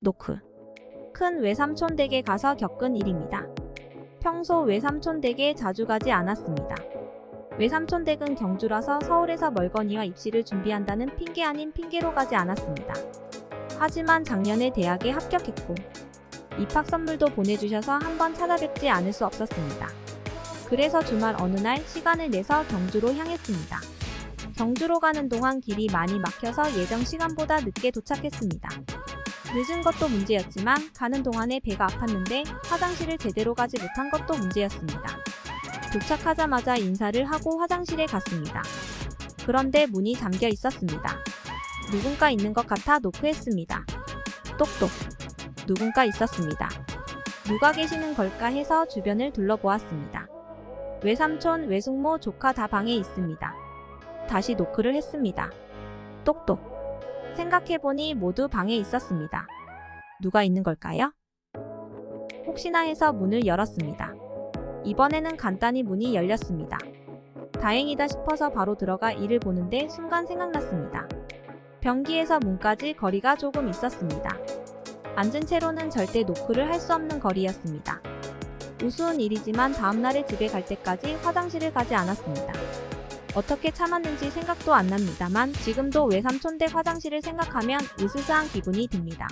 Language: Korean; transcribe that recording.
노크. 큰 외삼촌 댁에 가서 겪은 일입니다. 평소 외삼촌 댁에 자주 가지 않았습니다. 외삼촌 댁은 경주라서 서울에서 멀거니와 입시를 준비한다는 핑계 아닌 핑계로 가지 않았습니다. 하지만 작년에 대학에 합격했고 입학 선물도 보내주셔서 한번 찾아뵙지 않을 수 없었습니다. 그래서 주말 어느 날 시간을 내서 경주로 향했습니다. 경주로 가는 동안 길이 많이 막혀서 예정 시간보다 늦게 도착했습니다. 늦은 것도 문제였지만 가는 동안에 배가 아팠는데 화장실을 제대로 가지 못한 것도 문제였습니다. 도착하자마자 인사를 하고 화장실에 갔습니다. 그런데 문이 잠겨 있었습니다. 누군가 있는 것 같아 노크했습니다. 똑똑. 누군가 있었습니다. 누가 계시는 걸까 해서 주변을 둘러보았습니다. 외삼촌, 외숙모, 조카 다 방에 있습니다. 다시 노크를 했습니다. 똑똑. 생각해보니 모두 방에 있었습니다. 누가 있는 걸까요? 혹시나 해서 문을 열었습니다. 이번에는 간단히 문이 열렸습니다. 다행이다 싶어서 바로 들어가 이를 보는데 순간 생각났습니다. 변기에서 문까지 거리가 조금 있었습니다. 앉은 채로는 절대 노크를 할 수 없는 거리였습니다. 우스운 일이지만 다음날에 집에 갈 때까지 화장실을 가지 않았습니다. 어떻게 참았는지 생각도 안 납니다만 지금도 외삼촌 댁 화장실을 생각하면 으스스한 기분이 듭니다.